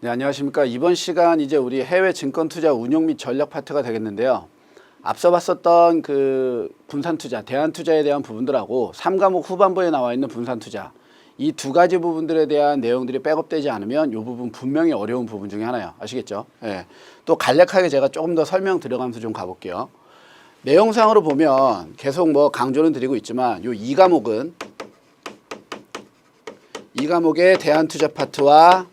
네, 안녕하십니까. 이번 시간 이제 우리 해외 증권 투자 운용 및 전략 파트가 되겠는데요. 앞서 봤었던 그 분산 투자, 대안 투자에 대한 부분들하고 3과목 후반부에 나와 있는 분산 투자 이 두 가지 부분들에 대한 내용들이 백업되지 않으면 이 부분 분명히 어려운 부분 중에 하나예요. 아시겠죠? 예. 또 간략하게 제가 조금 더 설명 들어가면서 좀 가볼게요. 내용상으로 보면 계속 뭐 강조는 드리고 있지만 요이 과목은 이 과목의 대안 투자 파트와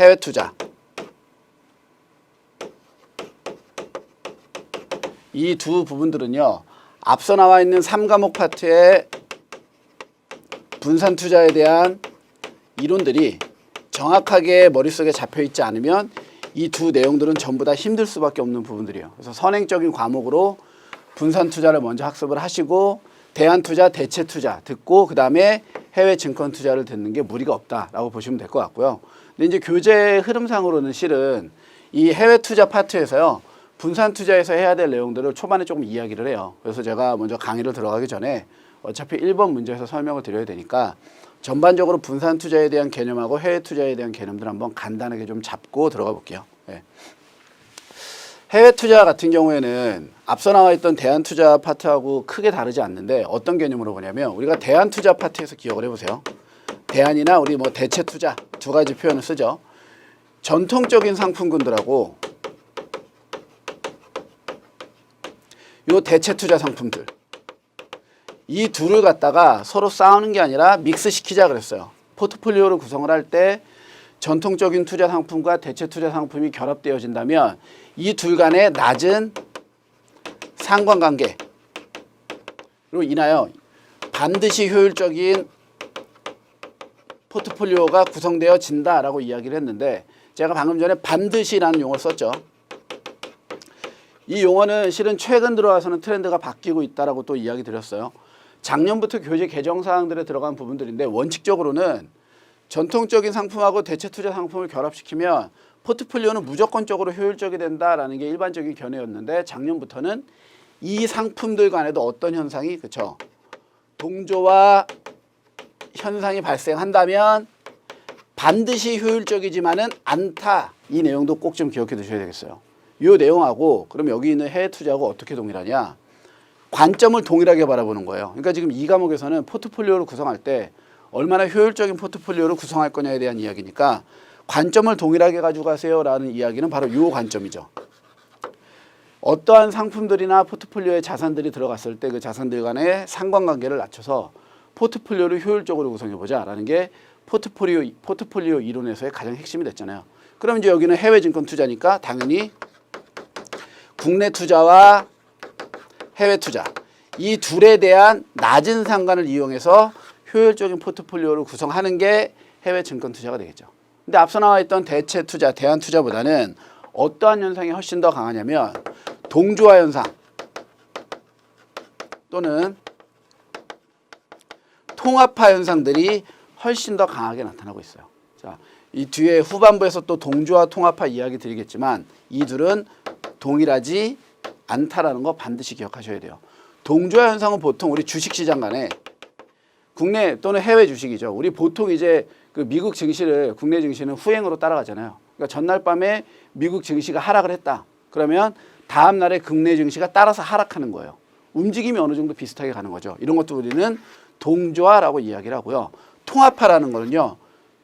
해외 투자 이 두 부분들은요 앞서 나와 있는 3과목 파트의 분산 투자에 대한 이론들이 정확하게 머릿속에 잡혀 있지 않으면 이 두 내용들은 전부 다 힘들 수밖에 없는 부분들이에요. 그래서 선행적인 과목으로 분산 투자를 먼저 학습을 하시고 대안 투자, 대체 투자 듣고 그다음에 해외 증권 투자를 듣는 게 무리가 없다라고 보시면 될 것 같고요. 근데 이제 교재 흐름상으로는 실은 이 해외 투자 파트에서요. 분산 투자에서 해야 될 내용들을 초반에 조금 이야기를 해요. 그래서 제가 먼저 강의로 들어가기 전에 어차피 1번 문제에서 설명을 드려야 되니까 전반적으로 분산 투자에 대한 개념하고 해외 투자에 대한 개념들 한번 간단하게 좀 잡고 들어가 볼게요. 예. 해외 투자 같은 경우에는 앞서 나와 있던 대안 투자 파트하고 크게 다르지 않는데 어떤 개념으로 보냐면 우리가 대안 투자 파트에서 기억을 해보세요. 대안이나 우리 뭐 대체 투자 두 가지 표현을 쓰죠. 전통적인 상품군들하고 요 대체 투자 상품들 이 둘을 갖다가 서로 싸우는 게 아니라 믹스 시키자 그랬어요. 포트폴리오를 구성을 할 때 전통적인 투자 상품과 대체 투자 상품이 결합되어진다면 이 둘 간의 낮은 상관관계로 인하여 반드시 효율적인 포트폴리오가 구성되어진다라고 이야기를 했는데 제가 방금 전에 반드시라는 용어를 썼죠. 이 용어는 실은 최근 들어와서는 트렌드가 바뀌고 있다라고 또 이야기 드렸어요. 작년부터 교재 개정 사항들에 들어간 부분들인데 원칙적으로는 전통적인 상품하고 대체 투자 상품을 결합시키면 포트폴리오는 무조건적으로 효율적이 된다라는 게 일반적인 견해였는데 작년부터는 이 상품들 간에도 어떤 현상이 그쵸 동조와 현상이 발생한다면 반드시 효율적이지만은 않다 이 내용도 꼭 좀 기억해 두셔야 되겠어요. 이 내용하고 그럼 여기 있는 해외 투자하고 어떻게 동일하냐? 관점을 동일하게 바라보는 거예요. 그러니까 지금 이 과목에서는 포트폴리오를 구성할 때 얼마나 효율적인 포트폴리오를 구성할 거냐에 대한 이야기니까 관점을 동일하게 가지고 가세요라는 이야기는 바로 이 관점이죠. 어떠한 상품들이나 포트폴리오에 자산들이 들어갔을 때 그 자산들 간의 상관관계를 낮춰서 포트폴리오를 효율적으로 구성해 보자라는 게 포트폴리오 포트폴리오 이론에서의 가장 핵심이 됐잖아요. 그럼 이제 여기는 해외 증권 투자니까 당연히 국내 투자와 해외 투자 이 둘에 대한 낮은 상관을 이용해서 효율적인 포트폴리오를 구성하는 게 해외 증권 투자가 되겠죠. 근데 앞서 나와 있던 대체 투자, 대안 투자보다는 어떠한 현상이 훨씬 더 강하냐면 동조화 현상 또는 통합화 현상들이 훨씬 더 강하게 나타나고 있어요. 자, 이 뒤에 후반부에서 또 동조화 통합화 이야기 드리겠지만 이 둘은 동일하지 않다라는 거 반드시 기억하셔야 돼요. 동조화 현상은 보통 우리 주식 시장 간에 국내 또는 해외 주식이죠. 우리 보통 이제 그 미국 증시를 국내 증시는 후행으로 따라가잖아요. 그러니까 전날 밤에 미국 증시가 하락을 했다. 그러면 다음 날에 국내 증시가 따라서 하락하는 거예요. 움직임이 어느 정도 비슷하게 가는 거죠. 이런 것도 우리는 동조화라고 이야기를 하고요. 통합화라는 거는요.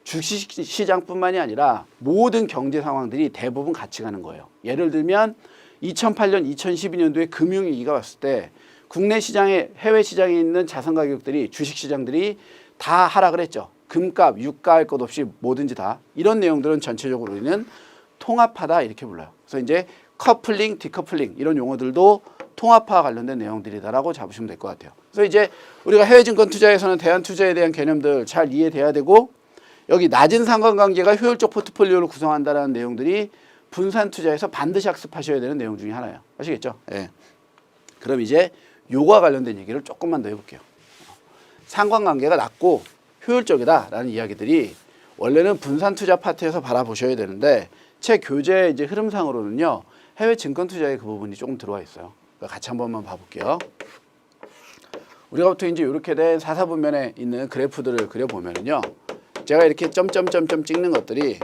주식 시장뿐만이 아니라 모든 경제 상황들이 대부분 같이 가는 거예요. 예를 들면 2008년, 2012년도에 금융위기가 왔을 때 국내 시장에 해외 시장에 있는 자산 가격들이 주식 시장들이 다 하락을 했죠. 금값, 유가 할 것 없이 뭐든지 다 이런 내용들은 전체적으로 우리는 통합하다 이렇게 불러요. 그래서 이제 커플링, 디커플링 이런 용어들도 통합화 관련된 내용들이다라고 잡으시면 될 것 같아요. 그래서 이제 우리가 해외 증권 투자에서는 대안 투자에 대한 개념들 잘 이해돼야 되고 여기 낮은 상관관계가 효율적 포트폴리오를 구성한다라는 내용들이 분산 투자에서 반드시 학습하셔야 되는 내용 중에 하나예요. 아시겠죠? 예. 그럼 이제 요거와 관련된 얘기를 조금만 더 해볼게요. 상관관계가 낮고 효율적이다라는 이야기들이 원래는 분산 투자 파트에서 바라보셔야 되는데 제 교재 이제 흐름상으로는요 해외 증권 투자의 그 부분이 조금 들어와 있어요. 그러니까 같이 한 번만 봐볼게요. 우리가 보통 이제 이렇게 된 사사분면에 있는 그래프들을 그려보면요 제가 이렇게 점점점점 찍는 것들이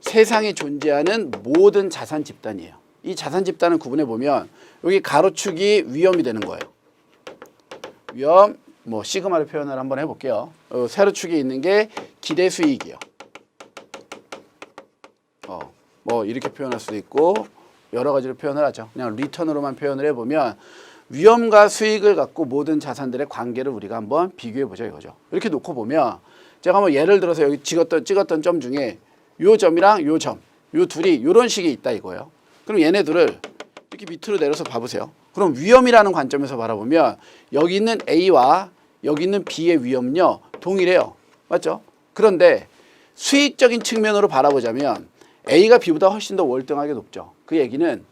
세상에 존재하는 모든 자산 집단이에요. 이 자산 집단을 구분해 보면 여기 가로축이 위험이 되는 거예요. 위험 뭐 시그마를 표현을 한번 해볼게요. 어, 세로축에 있는 게 기대 수익이요. 어, 뭐 이렇게 표현할 수도 있고 여러 가지로 표현을 하죠. 그냥 리턴으로만 표현을 해보면 위험과 수익을 갖고 모든 자산들의 관계를 우리가 한번 비교해 보죠 이거죠. 이렇게 놓고 보면 제가 뭐 예를 들어서 여기 찍었던 찍었던 점 중에 요 점이랑 요 점, 요 둘이 요런 식이 있다 이거예요. 그럼 얘네들을 이렇게 밑으로 내려서 봐보세요. 그럼 위험이라는 관점에서 바라보면 여기 있는 A와 여기 있는 B의 위험요 동일해요. 맞죠? 그런데 수익적인 측면으로 바라보자면 A가 B보다 훨씬 더 월등하게 높죠. 그 얘기는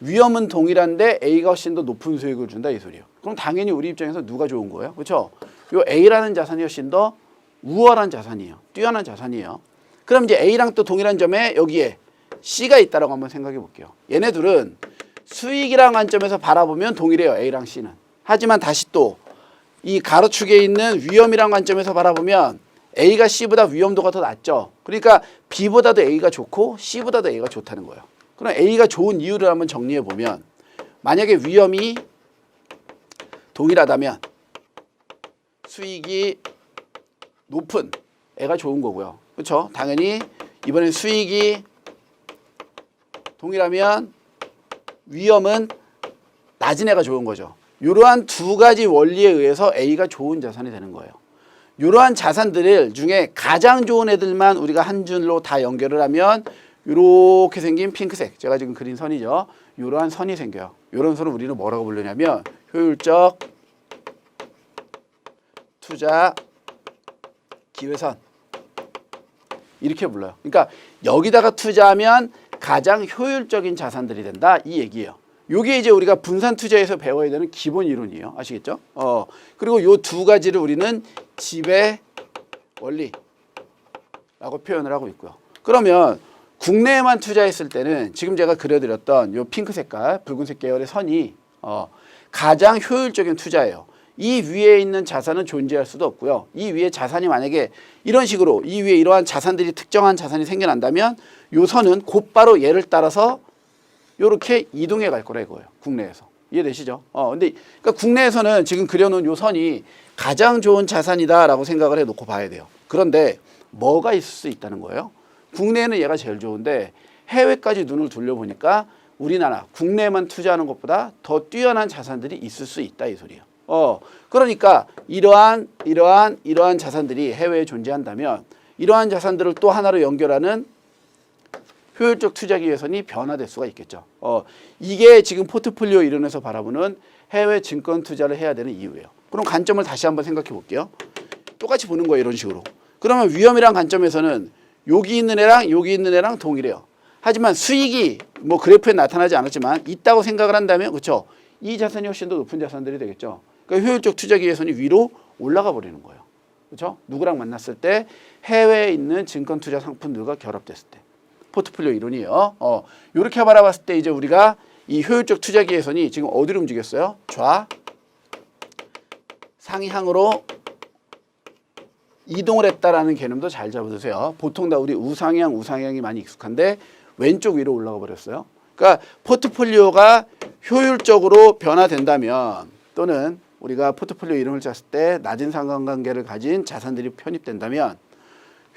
위험은 동일한데 A가 훨씬 더 높은 수익을 준다 이 소리예요. 그럼 당연히 우리 입장에서 누가 좋은 거예요? 그렇죠? 요 A라는 자산이 훨씬 더 우월한 자산이에요. 뛰어난 자산이에요. 그럼 이제 A랑 또 동일한 점에 여기에 C가 있다라고 한번 생각해 볼게요. 얘네 들은 수익이라는 관점에서 바라보면 동일해요. A랑 C는. 하지만 다시 또 이 가로축에 있는 위험이라는 관점에서 바라보면 A가 C보다 위험도가 더 낮죠. 그러니까 B보다도 A가 좋고 C보다도 A가 좋다는 거예요. 그럼 A가 좋은 이유를 한번 정리해 보면 만약에 위험이 동일하다면 수익이 높은 애가 좋은 거고요. 그렇죠? 당연히 이번엔 수익이 동일하면 위험은 낮은 애가 좋은 거죠. 이러한 두 가지 원리에 의해서 A가 좋은 자산이 되는 거예요. 이러한 자산들 중에 가장 좋은 애들만 우리가 한 줄로 다 연결을 하면 이렇게 생긴 핑크색 제가 지금 그린 선이죠. 이러한 선이 생겨요. 이런 선을 우리는 뭐라고 부르냐면 효율적 투자 기회선 이렇게 불러요. 그러니까 여기다가 투자하면 가장 효율적인 자산들이 된다 이 얘기예요. 요게 이제 우리가 분산 투자에서 배워야 되는 기본 이론이에요. 아시겠죠? 어. 그리고 요 두 가지를 우리는 지배 원리라고 표현을 하고 있고요. 그러면 국내에만 투자했을 때는 지금 제가 그려드렸던 요 핑크 색깔, 붉은색 계열의 선이 어, 가장 효율적인 투자예요. 이 위에 있는 자산은 존재할 수도 없고요. 이 위에 자산이 만약에 이런 식으로 이 위에 이러한 자산들이 특정한 자산이 생겨난다면 요 선은 곧바로 얘를 따라서 요렇게 이동해 갈 거라 이거예요. 국내에서. 이해되시죠? 어, 근데 그러니까 국내에서는 지금 그려놓은 요 선이 가장 좋은 자산이다라고 생각을 해 놓고 봐야 돼요. 그런데 뭐가 있을 수 있다는 거예요? 국내에는 얘가 제일 좋은데 해외까지 눈을 돌려보니까 우리나라 국내에만 투자하는 것보다 더 뛰어난 자산들이 있을 수 있다 이 소리예요. 어, 그러니까 이러한 이러한 이러한 자산들이 해외에 존재한다면 이러한 자산들을 또 하나로 연결하는 효율적 투자 기회선이 변화될 수가 있겠죠. 어, 이게 지금 포트폴리오 이론에서 바라보는 해외 증권 투자를 해야 되는 이유예요. 그럼 관점을 다시 한번 생각해 볼게요. 똑같이 보는 거예요, 이런 식으로. 그러면 위험이란 관점에서는 여기 있는 애랑 여기 있는 애랑 동일해요. 하지만 수익이 뭐 그래프에 나타나지 않았지만 있다고 생각을 한다면 그렇죠. 이 자산이 훨씬 더 높은 자산들이 되겠죠. 그러니까 효율적 투자 기회선이 위로 올라가 버리는 거예요. 그렇죠? 누구랑 만났을 때 해외에 있는 증권 투자 상품들과 결합됐을 때. 포트폴리오 이론이에요. 어, 이렇게 바라봤을 때 이제 우리가 이 효율적 투자 기회선이 지금 어디로 움직였어요? 좌 상향으로 이동을 했다라는 개념도 잘 잡아두세요. 보통 다 우리 우상향, 우상향이 많이 익숙한데 왼쪽 위로 올라가 버렸어요. 그러니까 포트폴리오가 효율적으로 변화된다면 또는 우리가 포트폴리오 이름을 짰을 때 낮은 상관관계를 가진 자산들이 편입된다면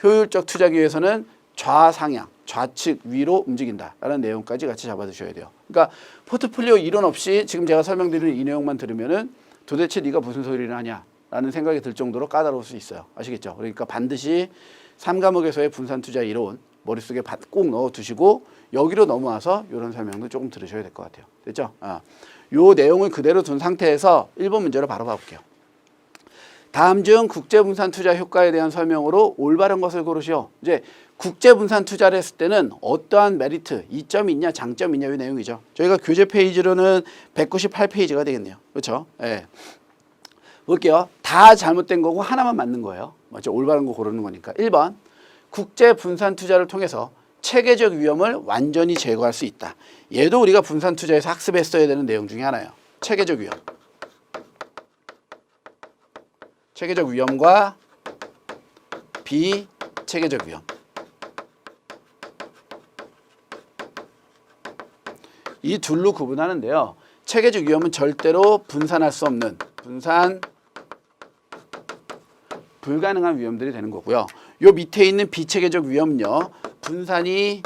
효율적 투자 기회에서는 좌상향, 좌측 위로 움직인다라는 내용까지 같이 잡아두셔야 돼요. 그러니까 포트폴리오 이론 없이 지금 제가 설명드리는 이 내용만 들으면은 도대체 네가 무슨 소리를 하냐 라는 생각이 들 정도로 까다로울 수 있어요. 아시겠죠? 그러니까 반드시 3과목에서의 분산 투자 이론 머릿속에 바- 꼭 넣어 두시고 여기로 넘어와서 이런 설명도 조금 들으셔야 될 것 같아요. 됐죠? 아. 요 내용을 그대로 둔 상태에서 1번 문제를 바로 봐볼게요. 다음 중 국제분산 투자 효과에 대한 설명으로 올바른 것을 고르시오. 이제 국제분산 투자를 했을 때는 어떠한 메리트, 이점이 있냐, 장점이 있냐 이 내용이죠. 저희가 교재 페이지로는 198페이지가 되겠네요. 그렇죠? 예. 볼게요. 다 잘못된 거고 하나만 맞는 거예요. 맞죠? 올바른 거 고르는 거니까. 1번. 국제 분산 투자를 통해서 체계적 위험을 완전히 제거할 수 있다. 얘도 우리가 분산 투자에서 학습했어야 되는 내용 중에 하나예요. 체계적 위험. 체계적 위험과 비체계적 위험. 이 둘로 구분하는데요. 체계적 위험은 절대로 분산할 수 없는 분산 불가능한 위험들이 되는 거고요. 요 밑에 있는 비체계적 위험은요. 분산이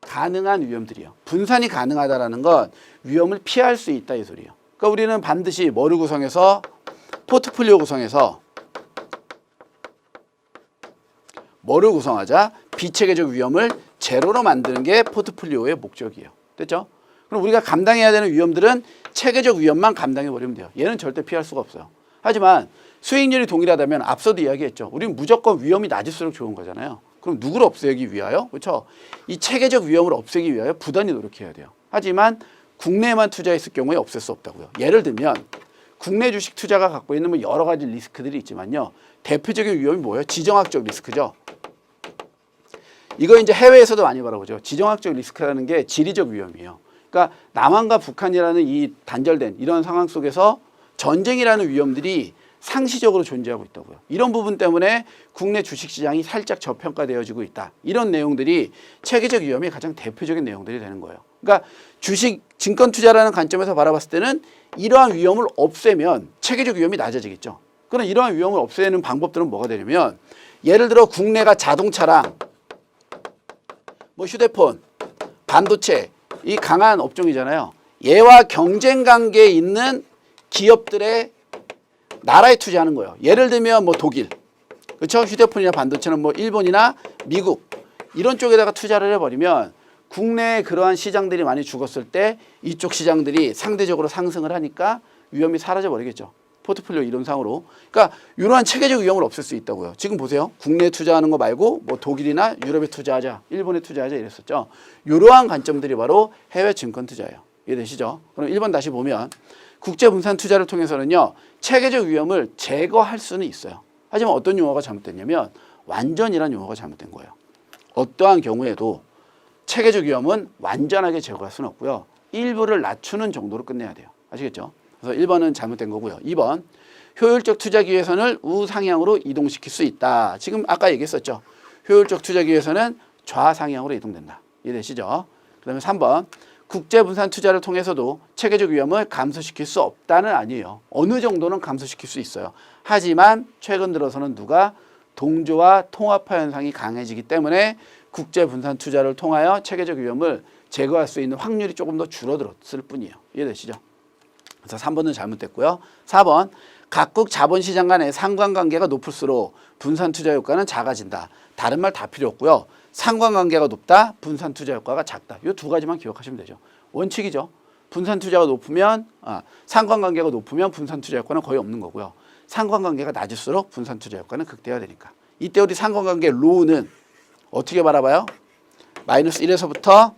가능한 위험들이요. 분산이 가능하다라는 건 위험을 피할 수 있다 이 소리예요. 그러니까 우리는 반드시 뭐를 구성해서 포트폴리오 구성해서 뭐를 구성하자 비체계적 위험을 제로로 만드는 게 포트폴리오의 목적이에요. 됐죠? 그럼 우리가 감당해야 되는 위험들은 체계적 위험만 감당해 버리면 돼요. 얘는 절대 피할 수가 없어요. 하지만 수익률이 동일하다면 앞서도 이야기했죠. 우리는 무조건 위험이 낮을수록 좋은 거잖아요. 그럼 누구를 없애기 위하여? 그렇죠? 이 체계적 위험을 없애기 위하여 부단히 노력해야 돼요. 하지만 국내에만 투자했을 경우에 없앨 수 없다고요. 예를 들면 국내 주식 투자가 갖고 있는 뭐 여러 가지 리스크들이 있지만요. 대표적인 위험이 뭐예요? 지정학적 리스크죠. 이거 이제 해외에서도 많이 바라보죠. 지정학적 리스크라는 게 지리적 위험이에요. 그러니까 남한과 북한이라는 이 단절된 이런 상황 속에서 전쟁이라는 위험들이 상시적으로 존재하고 있다고요. 이런 부분 때문에 국내 주식 시장이 살짝 저평가되어지고 있다. 이런 내용들이 체계적 위험의 가장 대표적인 내용들이 되는 거예요. 그러니까 주식 증권 투자라는 관점에서 바라봤을 때는 이러한 위험을 없애면 체계적 위험이 낮아지겠죠. 그럼 이러한 위험을 없애는 방법들은 뭐가 되냐면 예를 들어 국내가 자동차랑 뭐 휴대폰, 반도체 이 강한 업종이잖아요. 얘와 경쟁 관계에 있는 기업들의 나라에 투자하는 거예요. 예를 들면 뭐 독일, 그렇죠? 휴대폰이나 반도체는 뭐 일본이나 미국 이런 쪽에다가 투자를 해버리면 국내에 그러한 시장들이 많이 죽었을 때 이쪽 시장들이 상대적으로 상승을 하니까 위험이 사라져 버리겠죠. 포트폴리오 이론상으로. 그러니까 이러한 체계적 위험을 없앨 수 있다고요. 지금 보세요. 국내에 투자하는 거 말고 뭐 독일이나 유럽에 투자하자, 일본에 투자하자 이랬었죠. 이러한 관점들이 바로 해외 증권 투자예요. 이해되시죠? 그럼 1번 다시 보면 국제 분산 투자를 통해서는요. 체계적 위험을 제거할 수는 있어요. 하지만 어떤 용어가 잘못됐냐면 완전이란 용어가 잘못된 거예요. 어떠한 경우에도 체계적 위험은 완전하게 제거할 수는 없고요. 일부를 낮추는 정도로 끝내야 돼요. 아시겠죠? 그래서 1번은 잘못된 거고요. 2번 효율적 투자 기회선을 우상향으로 이동시킬 수 있다. 지금 아까 얘기했었죠. 효율적 투자 기회선은 좌상향으로 이동된다. 이해되시죠? 그 다음에 3번 국제 분산 투자를 통해서도 체계적 위험을 감소시킬 수 없다는 아니에요. 어느 정도는 감소시킬 수 있어요. 하지만 최근 들어서는 누가 동조와 통합화 현상이 강해지기 때문에 국제 분산 투자를 통하여 체계적 위험을 제거할 수 있는 확률이 조금 더 줄어들었을 뿐이에요. 이해되시죠? 그래서 3번은 잘못됐고요. 4번 각국 자본시장 간의 상관관계가 높을수록 분산 투자 효과는 작아진다. 다른 말 다 필요 없고요. 상관관계가 높다, 분산 투자 효과가 작다. 이 두 가지만 기억하시면 되죠. 원칙이죠. 분산 투자가 높으면 아, 상관관계가 높으면 분산 투자 효과는 거의 없는 거고요. 상관관계가 낮을수록 분산 투자 효과는 극대화되니까. 이때 우리 상관관계 로우는 어떻게 바라봐요? 마이너스 1에서부터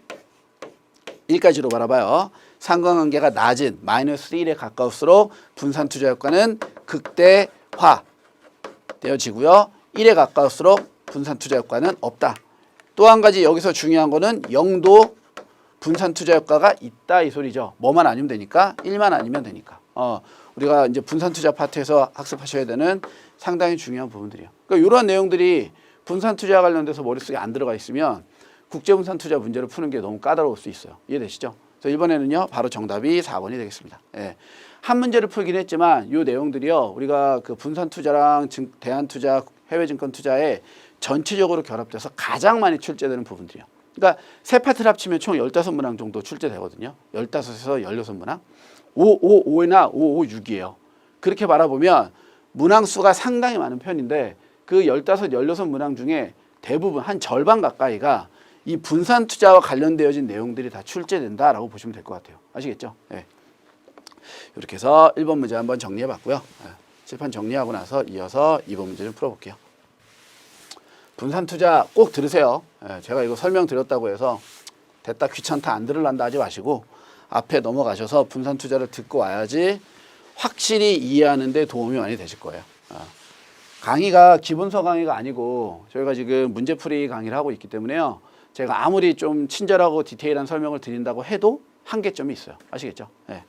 1까지로 바라봐요. 상관관계가 낮은 마이너스 1에 가까울수록 분산 투자 효과는 극대화 되어지고요. 1에 가까울수록 분산 투자 효과는 없다. 또 한 가지 여기서 중요한 거는 0도 분산 투자 효과가 있다 이 소리죠. 뭐만 아니면 되니까 1만 아니면 되니까. 어, 우리가 이제 분산 투자 파트에서 학습하셔야 되는 상당히 중요한 부분들이에요. 그러니까 이러한 내용들이 분산 투자 관련돼서 머릿속에 안 들어가 있으면 국제 분산 투자 문제를 푸는 게 너무 까다로울 수 있어요. 이해되시죠? 그래서 이번에는요. 바로 정답이 4번이 되겠습니다. 예. 한 문제를 풀긴 했지만 이 내용들이요. 우리가 그 분산 투자랑 증, 대한 투자, 해외 증권 투자에 전체적으로 결합돼서 가장 많이 출제되는 부분들이요. 그러니까 세 파트를 합치면 총 15문항 정도 출제되거든요. 15에서 16문항. 555나 556이에요. 그렇게 바라보면 문항 수가 상당히 많은 편인데 그 15, 16문항 중에 대부분 한 절반 가까이가 이 분산 투자와 관련되어진 내용들이 다 출제된다라고 보시면 될 것 같아요. 아시겠죠? 예. 이렇게 해서 1번 문제 한번 정리해 봤고요. 예. 칠판 정리하고 나서 이어서 2번 문제를 풀어볼게요. 분산 투자 꼭 들으세요. 예, 제가 이거 설명드렸다고 해서 됐다 귀찮다 안 들을란다 하지 마시고 앞에 넘어가셔서 분산 투자를 듣고 와야지 확실히 이해하는 데 도움이 많이 되실 거예요. 아. 강의가 기본서 강의가 아니고 저희가 지금 문제풀이 강의를 하고 있기 때문에요. 제가 아무리 좀 친절하고 디테일한 설명을 드린다고 해도 한계점이 있어요. 아시겠죠? 예.